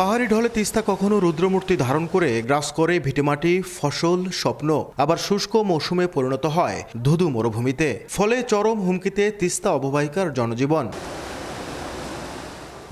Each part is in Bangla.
পাহাড়ি ঢলে তিস্তা কখনো রুদ্রমূর্তি ধারণ করে গ্রাস করে ভিটেমাটি, ফসল, স্বপ্ন, আবার শুষ্ক মৌসুমে পরিণত হয় ধুধু মরুভূমিতে। ফলে চরম হুমকিতে তিস্তা অববাহিকার জনজীবন।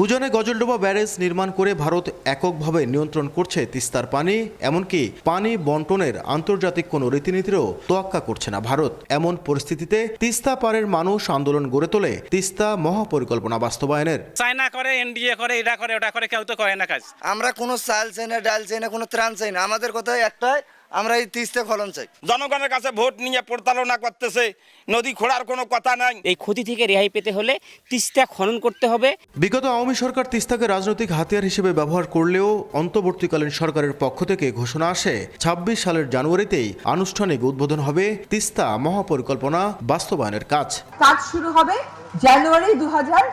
উজানে গজলডোবা ব্যারেজ নির্মাণ করে ভারত এককভাবে নিয়ন্ত্রণ করছে তিস্তার পানি এমনকি পানি বন্টনের আন্তর্জাতিক কোনো রীতিনীতিরও তোয়াক্কা করছে না ভারত। এমন পরিস্থিতিতে তিস্তা পারের মানুষ আন্দোলন গড়ে তোলে তিস্তা মহাপরিকল্পনা বাস্তবায়নের। চায়না করে এনডিএ করে এটা করে ওটা করে কেউ তো করে না কাজ। আমরা কোনো চাল চাই না ডাল চাই না কোনো ত্রাণ চাই না। আমাদের কথা একটাই আমরা এই তিস্তা ফলন চাই। জনগণের কাছে ভোট নিয়ে প্রতারণা করতেছে নদী খোঁড়ার কোনো কথা নাই। এই ক্ষতি থেকে রেহাই পেতে হলে তিস্তা খনন করতে হবে। বিগত আওয়ামী সরকার তিস্তাকে রাজনৈতিক হাতিয়ার হিসেবে ব্যবহার করলেও অন্তর্বর্তীকালীন সরকারের পক্ষ থেকে ঘোষণা আসে। ২৬ সালের জানুয়ারিতেই আনুষ্ঠানিক উদ্বোধন হবে তিস্তা মহাপরিকল্পনা বাস্তবায়নের কাজ। কাজ শুরু হবে জানুয়ারি দু হাজার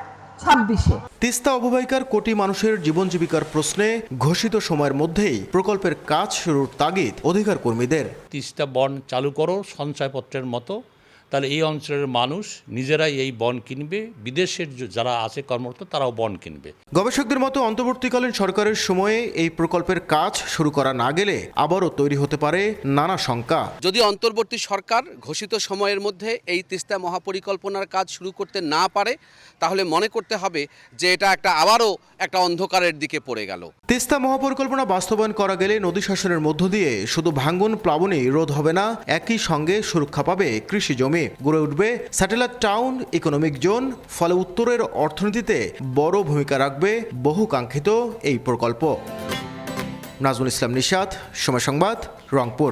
ছাব্বিশে। তিস্তা অববাহিকার কোটি মানুষের জীবন জীবিকার প্রশ্নে ঘোষিত সময়ের মধ্যেই প্রকল্পের কাজ শুরুর তাগিদ অধিকার কর্মীদের তিস্তা বন চালু করো সঞ্চয়পত্রের মতো তাহলে এই অঞ্চলের মানুষ নিজেরাই এই বন কিনবে। বিদেশের যারা আছে কর্মরত তারাও বন কিনবে। গবেষকদের মতো অন্তর্বর্তীকালীন সরকারের সময়ে এই প্রকল্পের কাজ শুরু করা না গেলে আবারও তৈরি হতে পারে নানা শঙ্কা। যদি অন্তর্বর্তী সরকার ঘোষিত সময়ের মধ্যে এই তিস্তা মহাপরিকল্পনার কাজ শুরু করতে না পারে তাহলে মনে করতে হবে যে এটা একটা আবারও একটা অন্ধকারের দিকে পড়ে গেল। তিস্তা মহাপরিকল্পনা বাস্তবায়ন করা গেলে নদী শাসনের মধ্য দিয়ে শুধু ভাঙ্গন প্লাবনই রোধ হবে না একই সঙ্গে সুরক্ষা পাবে কৃষি জমি গড়ে উঠবে স্যাটেলাইট টাউন ইকোনমিক জোন, ফলে উত্তরের অর্থনীতিতে বড় ভূমিকা রাখবে বহু কাঙ্ক্ষিত এই প্রকল্প। নাজমুল ইসলাম নিশাত, সময় সংবাদ, রংপুর।